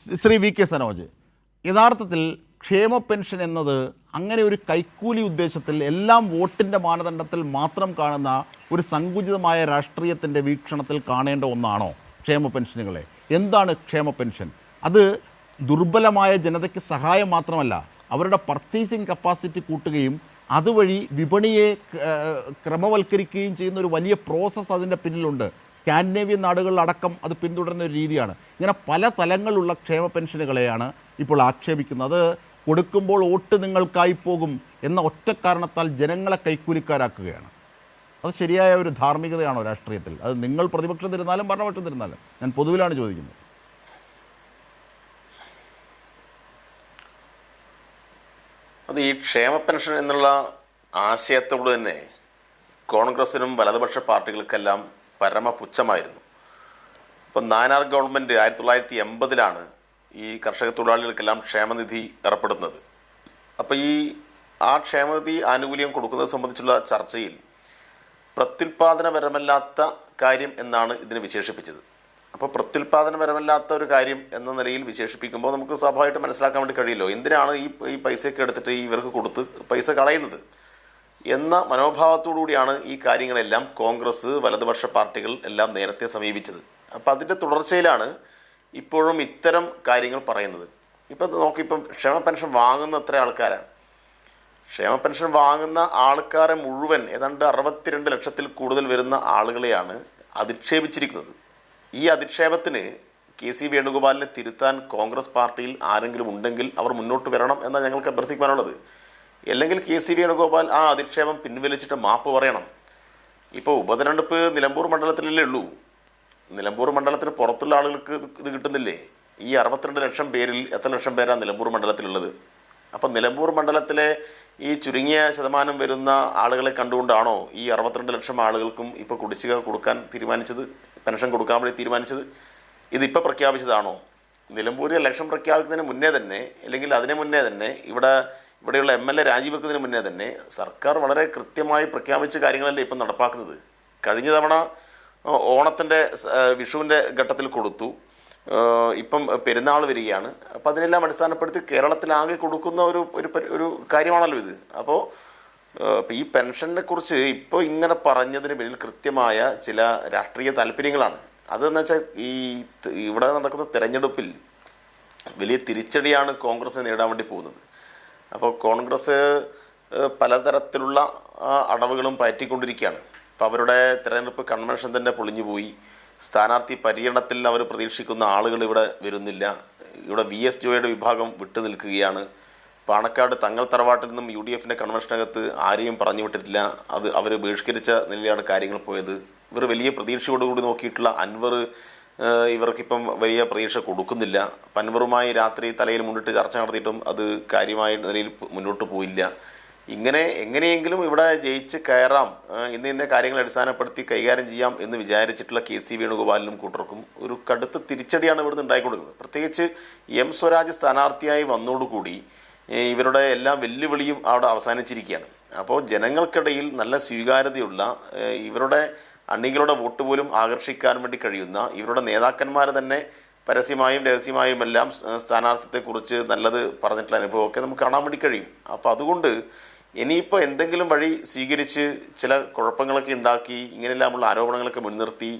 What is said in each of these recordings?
Shri V K Sanoj യഥാർത്ഥത്തിൽ ക്ഷേമ pension എന്നത് അങ്ങനെ ഒരു കൈക്കൂലി ഉദ്ദേശത്തിൽ എല്ലാം വോട്ടിന്റെ മാനദണ്ഡത്തിൽ മാത്രം കാണുന്ന ഒരു സങ്കുചിതമായ രാഷ്ട്രീയത്തിന്റെ വീക്ഷണത്തിൽ കാണേണ്ട ഒന്നാണോ ക്ഷേമ പെൻഷനുകളെ? എന്താണ് ക്ഷേമ പെൻഷൻ? അത് ദുർബലമായ ജനതയ്ക്ക് സഹായം മാത്രമല്ല അവരുടെ പർച്ചേസിങ് കപ്പാസിറ്റി കൂട്ടുകയും അതുവഴി വിപണിയെ ക്രമവൽക്കരിക്കുകയും ചെയ്യുന്ന ഒരു വലിയ പ്രോസസ്സ് അതിന്റെ പിന്നിലുണ്ട്. സ്കാൻഡിനേവിയൻ നാടുകളിലടക്കം അത് പിന്തുടരുന്ന ഒരു രീതിയാണ്. ഇങ്ങനെ പല തലങ്ങളുള്ള ക്ഷേമ പെൻഷനുകളെയാണ് ഇപ്പോൾ ആക്ഷേപിക്കുന്നത്. അത് കൊടുക്കുമ്പോൾ വോട്ട് നിങ്ങൾക്കായി പോകും എന്ന ഒറ്റ കാരണത്താൽ ജനങ്ങളെ കൈക്കൂലിക്കാരാക്കുകയാണ്. അത് ശരിയായ ഒരു ധാർമ്മികതയാണോ രാഷ്ട്രീയത്തിൽ? അത് നിങ്ങൾ പ്രതിപക്ഷത്തിരുന്നാലും ഭരണപക്ഷത്തിരുന്നാലും ഞാൻ പൊതുവിലാണ് ചോദിക്കുന്നത്. അത് ഈ ക്ഷേമ പെൻഷൻ എന്നുള്ള ആശയത്തോട് തന്നെ കോൺഗ്രസിനും വലതുപക്ഷ പാർട്ടികൾക്കെല്ലാം പരമപുച്ഛമായിരുന്നു. ഇപ്പം നാനാർ ഗവൺമെന്റ് ആയിരത്തി തൊള്ളായിരത്തി എൺപതിലാണ് ഈ കർഷക തൊഴിലാളികൾക്കെല്ലാം ക്ഷേമനിധി ഏർപ്പെടുന്നത് അപ്പോൾ ഈ ആ ക്ഷേമനിധി ആനുകൂല്യം കൊടുക്കുന്നത് സംബന്ധിച്ചുള്ള ചർച്ചയിൽ പ്രത്യുൽപാദനപരമല്ലാത്ത കാര്യം എന്നാണ് ഇതിനെ വിശേഷിപ്പിച്ചത്. അപ്പോൾ പ്രത്യുൽപാദനപരമല്ലാത്ത ഒരു കാര്യം എന്ന നിലയിൽ വിശേഷിപ്പിക്കുമ്പോൾ നമുക്ക് സ്വാഭാവികമായിട്ട് മനസ്സിലാക്കാൻ വേണ്ടി കഴിയില്ലോ. എന്തിനാണ് ഈ ഈ പൈസയൊക്കെ എടുത്തിട്ട് ഇവർക്ക് കൊടുത്ത് പൈസ കളയുന്നത്? എന്ന മനോഭാവത്തോടുകൂടിയാണ് ഈ കാര്യങ്ങളെല്ലാം കോൺഗ്രസ് വലതുപക്ഷ പാർട്ടികൾ എല്ലാം നേരത്തെ സമീപിച്ചത്. അപ്പോൾ അതിന്റെ തുടർച്ചയിലാണ് ഇപ്പോഴും ഇത്തരം കാര്യങ്ങൾ പറയുന്നത്. ഇപ്പം നോക്കിപ്പം ക്ഷേമ പെൻഷൻ വാങ്ങുന്ന എത്ര ആൾക്കാരാണ്. ക്ഷേമ പെൻഷൻ വാങ്ങുന്ന ആൾക്കാരെ മുഴുവൻ ഏതാണ്ട് അറുപത്തിരണ്ട് ലക്ഷത്തിൽ കൂടുതൽ വരുന്ന ആളുകളെയാണ് അധിക്ഷേപിച്ചിരിക്കുന്നത്. ഈ അധിക്ഷേപത്തിന് കെ സി വേണുഗോപാലിനെ തിരുത്താൻ കോൺഗ്രസ് പാർട്ടിയിൽ ആരെങ്കിലും ഉണ്ടെങ്കിൽ അവർ മുന്നോട്ട് വരണം എന്നാണ് ഞങ്ങൾക്ക് അഭ്യർത്ഥിക്കാനുള്ളത് അല്ലെങ്കിൽ കെ സി വേണുഗോപാൽ ആ അധിക്ഷേപം പിൻവലിച്ചിട്ട് മാപ്പ് പറയണം. ഇപ്പോൾ ഉപതെരഞ്ഞെടുപ്പ് നിലമ്പൂർ മണ്ഡലത്തിലല്ലേ ഉള്ളൂ. നിലമ്പൂർ മണ്ഡലത്തിന് പുറത്തുള്ള ആളുകൾക്ക് ഇത് കിട്ടുന്നില്ലേ? ഈ അറുപത്തിരണ്ട് ലക്ഷം പേരിൽ എത്ര ലക്ഷം പേരാണ് നിലമ്പൂർ മണ്ഡലത്തിലുള്ളത്? അപ്പം നിലമ്പൂർ മണ്ഡലത്തിലെ ഈ ചുരുങ്ങിയ ശതമാനം വരുന്ന ആളുകളെ കണ്ടുകൊണ്ടാണോ ഈ അറുപത്തിരണ്ട് ലക്ഷം ആളുകൾക്കും ഇപ്പോൾ കുടിശ്ശിക കൊടുക്കാൻ തീരുമാനിച്ചത് പെൻഷൻ കൊടുക്കാൻ വേണ്ടി തീരുമാനിച്ചത്? ഇതിപ്പോൾ പ്രഖ്യാപിച്ചതാണോ? നിലമ്പൂരിൽ ലക്ഷം പ്രഖ്യാപിക്കുന്നതിന് മുന്നേ തന്നെ അല്ലെങ്കിൽ അതിന് മുന്നേ തന്നെ ഇവിടെ ഇവിടെയുള്ള എം എൽ എ രാജിവെക്കുന്നതിന് മുന്നേ തന്നെ സർക്കാർ വളരെ കൃത്യമായി പ്രഖ്യാപിച്ച കാര്യങ്ങളല്ലേ ഇപ്പം നടപ്പാക്കുന്നത്? കഴിഞ്ഞ തവണ ഓണത്തിന്റെ വിഷുവിന്റെ ഘട്ടത്തിൽ കൊടുത്തു. ഇപ്പം പെരുന്നാൾ വരികയാണ്. അപ്പം അതിനെല്ലാം അടിസ്ഥാനപ്പെടുത്തി കേരളത്തിലാകെ കൊടുക്കുന്ന ഒരു ഒരു ഒരു കാര്യമാണല്ലോ ഇത്. അപ്പോൾ അപ്പോൾ ഈ പെൻഷനെ കുറിച്ച് ഇപ്പോൾ ഇങ്ങനെ പറഞ്ഞതിന് പിന്നിൽ കൃത്യമായ ചില രാഷ്ട്രീയ താല്പര്യങ്ങളാണ്. അതെന്ന് വെച്ചാൽ ഈ ഇവിടെ നടക്കുന്ന തിരഞ്ഞെടുപ്പിൽ വലിയ തിരിച്ചടിയാണ് കോൺഗ്രസ് നേടാൻ വേണ്ടി പോകുന്നത്. അപ്പോൾ കോൺഗ്രസ് പലതരത്തിലുള്ള അടവുകളും പയറ്റിക്കൊണ്ടിരിക്കുകയാണ്. അപ്പോൾ അവരുടെ തിരഞ്ഞെടുപ്പ് കൺവെൻഷൻ തന്നെ പൊളിഞ്ഞുപോയി സ്ഥാനാർത്ഥി പര്യടനത്തിൽ അവർ പ്രതീക്ഷിക്കുന്ന ആളുകൾ ഇവിടെ വരുന്നില്ല. ഇവിടെ വി എസ് ജോയുടെ വിഭാഗം വിട്ടു നിൽക്കുകയാണ്. പാണക്കാട് തങ്ങൾ തറവാട്ടിൽ നിന്നും യു ഡി എഫിന്റെ കൺവെൻഷനകത്ത് ആരെയും പറഞ്ഞു വിട്ടിട്ടില്ല. അത് അവർ ബഹിഷ്കരിച്ച നിലയിലാണ് കാര്യങ്ങൾ പോയത്. ഇവർ വലിയ പ്രതീക്ഷയോടുകൂടി നോക്കിയിട്ടുള്ള അൻവർ ഇവർക്കിപ്പം വലിയ പ്രതീക്ഷ കൊടുക്കുന്നില്ല. പൻവറുമായി രാത്രി തലയിൽ മുന്നിട്ട് ചർച്ച നടത്തിയിട്ടും അത് കാര്യമായ നിലയിൽ മുന്നോട്ട് പോയില്ല. ഇങ്ങനെ എങ്ങനെയെങ്കിലും ഇവിടെ ജയിച്ച് കയറാം. ഇന്ന ഇന്ന കാര്യങ്ങൾ അടിസ്ഥാനപ്പെടുത്തി കൈകാര്യം ചെയ്യാം എന്ന് വിചാരിച്ചിട്ടുള്ള കെ സി വേണുഗോപാലിനും കൂട്ടർക്കും ഒരു കടുത്ത തിരിച്ചടിയാണ് ഇവിടുന്ന് ഉണ്ടായിക്കൊടുക്കുന്നത് പ്രത്യേകിച്ച് എം സ്വരാജ് സ്ഥാനാർത്ഥിയായി വന്നോടുകൂടി ഇവരുടെ എല്ലാ വെല്ലുവിളിയും അവിടെ അവസാനിച്ചിരിക്കുകയാണ്. അപ്പോൾ ജനങ്ങൾക്കിടയിൽ നല്ല സ്വീകാര്യതയുള്ള ഇവരുടെ അണികളുടെ വോട്ട് പോലും ആകർഷിക്കാൻ വേണ്ടി കഴിയുന്ന ഇവരുടെ നേതാക്കന്മാർ തന്നെ പരസ്യമായും രഹസ്യമായും എല്ലാം സ്ഥാനാർത്ഥിത്വത്തെക്കുറിച്ച് നല്ലത് പറഞ്ഞിട്ടുള്ള അനുഭവമൊക്കെ നമുക്ക് കാണാൻ വേണ്ടി കഴിയും. അപ്പോൾ അതുകൊണ്ട് ഇനിയിപ്പോൾ എന്തെങ്കിലും വഴി സ്വീകരിച്ച് ചില കുഴപ്പങ്ങളൊക്കെ ഉണ്ടാക്കി ഇങ്ങനെയെല്ലാമുള്ള ആരോപണങ്ങളൊക്കെ മുൻനിർത്തി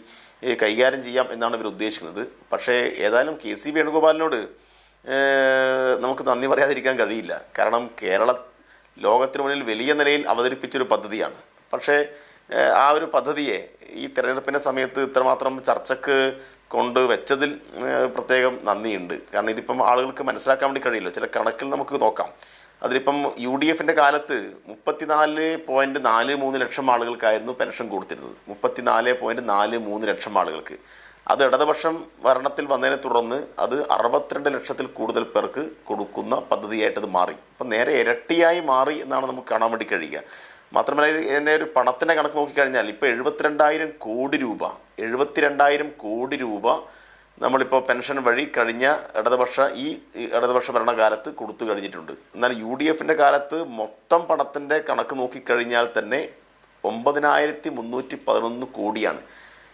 കൈകാര്യം ചെയ്യാം എന്നാണ് ഇവർ ഉദ്ദേശിക്കുന്നത്. പക്ഷേ ഏതായാലും കെ സി വേണുഗോപാലിനോട് നമുക്ക് നന്ദി പറയാതിരിക്കാൻ കഴിയില്ല. കാരണം കേരള ലോകത്തിന് മുന്നിൽ വലിയ നിലയിൽ അവതരിപ്പിച്ചൊരു പദ്ധതിയാണ്. പക്ഷേ ആ ഒരു പദ്ധതിയെ ഈ തെരഞ്ഞെടുപ്പിന്റെ സമയത്ത് ഇത്രമാത്രം ചർച്ചക്ക് കൊണ്ട് വെച്ചതിൽ പ്രത്യേകം നന്ദിയുണ്ട്. കാരണം ഇതിപ്പം ആളുകൾക്ക് മനസ്സിലാക്കാൻ വേണ്ടി കഴിയില്ല. ചില കണക്കിൽ നമുക്ക് നോക്കാം. അതിലിപ്പം യു ഡി എഫിന്റെ കാലത്ത് മുപ്പത്തിനാല് പോയിന്റ് നാല് മൂന്ന് ലക്ഷം ആളുകൾക്കായിരുന്നു പെൻഷൻ കൊടുത്തിരുന്നത്. മുപ്പത്തിനാല് പോയിന്റ് നാല് മൂന്ന് ലക്ഷം ആളുകൾക്ക്. അത് ഇടതുപക്ഷം ഭരണത്തിൽ വന്നതിനെ തുടർന്ന് അത് അറുപത്തിരണ്ട് ലക്ഷത്തിൽ കൂടുതൽ പേർക്ക് കൊടുക്കുന്ന പദ്ധതിയായിട്ടത് മാറി. അപ്പം നേരെ ഇരട്ടിയായി മാറി എന്നാണ് നമുക്ക് കാണാൻ വേണ്ടി കഴിയുക. മാത്രമല്ല ഇത് ഇതിന്റെ ഒരു പണത്തിന്റെ കണക്ക് നോക്കിക്കഴിഞ്ഞാൽ ഇപ്പോൾ എഴുപത്തിരണ്ടായിരം കോടി രൂപ എഴുപത്തിരണ്ടായിരം കോടി രൂപ നമ്മളിപ്പോൾ പെൻഷൻ വഴി കഴിഞ്ഞ ഇടതുപക്ഷ ഈ ഇടതുപക്ഷ ഭരണകാലത്ത് കൊടുത്തു കഴിഞ്ഞിട്ടുണ്ട്. എന്നാൽ യു ഡി എഫിന്റെ കാലത്ത് മൊത്തം പണത്തിന്റെ കണക്ക് നോക്കിക്കഴിഞ്ഞാൽ തന്നെ ഒമ്പതിനായിരത്തി മുന്നൂറ്റി പതിനൊന്ന് കോടിയാണ്.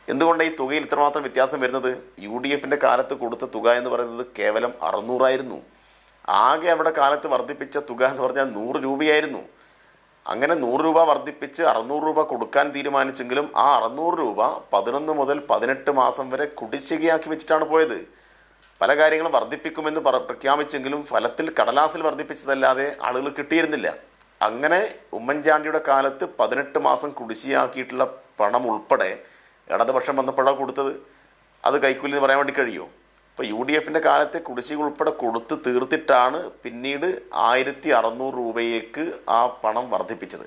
എന്തുകൊണ്ടാണ് ഈ തുകയിൽ ഇത്രമാത്രം വ്യത്യാസം വരുന്നത്? യു ഡി എഫിന്റെ കാലത്ത് കൊടുത്ത തുക എന്ന് പറയുന്നത് കേവലം അറുന്നൂറായിരുന്നു. ആകെ അവിടെ കാലത്ത് വർദ്ധിപ്പിച്ച തുക എന്ന് പറഞ്ഞാൽ നൂറ് രൂപയായിരുന്നു. അങ്ങനെ നൂറ് രൂപ വർദ്ധിപ്പിച്ച് അറുന്നൂറ് രൂപ കൊടുക്കാൻ തീരുമാനിച്ചെങ്കിലും ആ അറുന്നൂറ് രൂപ പതിനൊന്ന് മുതൽ പതിനെട്ട് മാസം വരെ കുടിശ്ശികയാക്കി വെച്ചിട്ടാണ് പോയത്. പല കാര്യങ്ങളും വർദ്ധിപ്പിക്കുമെന്ന് പ്രഖ്യാപിച്ചെങ്കിലും ഫലത്തിൽ കടലാസിൽ വർദ്ധിപ്പിച്ചതല്ലാതെ ആളുകൾ കിട്ടിയിരുന്നില്ല. അങ്ങനെ ഉമ്മൻചാണ്ടിയുടെ കാലത്ത് പതിനെട്ട് മാസം കുടിശ്ശിയാക്കിയിട്ടുള്ള പണം ഉൾപ്പെടെ ഇടതുപക്ഷം വന്നപ്പോഴാണ് കൊടുത്തത്. അത് കൈക്കൂലി എന്ന് പറയാൻ വേണ്ടി കഴിയുമോ? ഇപ്പോൾ യു ഡി എഫിന്റെ കാലത്തെ കുടിശ്ശിക ഉൾപ്പെടെ കൊടുത്ത് തീർത്തിട്ടാണ് പിന്നീട് ആയിരത്തി അറുന്നൂറ് രൂപയിലേക്ക് ആ പണം വർദ്ധിപ്പിച്ചത്.